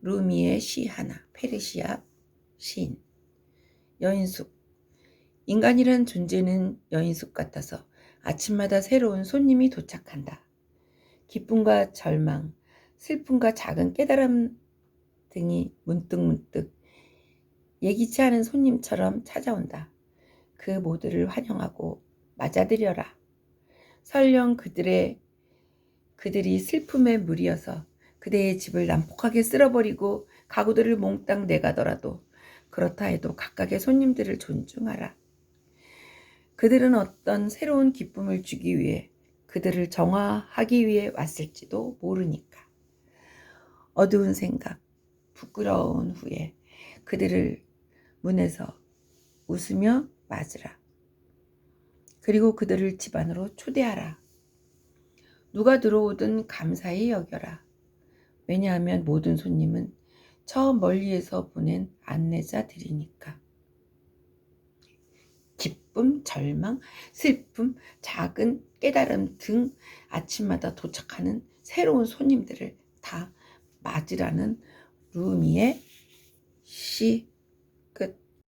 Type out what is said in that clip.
루미의 시 하나, 페르시아 시인. 여인숙. 인간이란 존재는 여인숙 같아서 아침마다 새로운 손님이 도착한다. 기쁨과 절망, 슬픔과 작은 깨달음 등이 문득문득 예기치 않은 손님처럼 찾아온다. 그 모두를 환영하고 맞아들여라. 설령 그들의 그들이 슬픔에 무리여서 그대의 집을 난폭하게 쓸어버리고 가구들을 몽땅 내가더라도 그렇다 해도 각각의 손님들을 존중하라. 그들은 어떤 새로운 기쁨을 주기 위해 그들을 정화하기 위해 왔을지도 모르니까. 어두운 생각, 부끄러운 후에 그들을 문에서 웃으며 맞으라. 그리고 그들을 집 안으로 초대하라. 누가 들어오든 감사히 여겨라. 왜냐하면 모든 손님은 저 멀리에서 보낸 안내자들이니까. 기쁨, 절망, 슬픔, 작은 깨달음 등 아침마다 도착하는 새로운 손님들을 다 맞으라는 루미의 시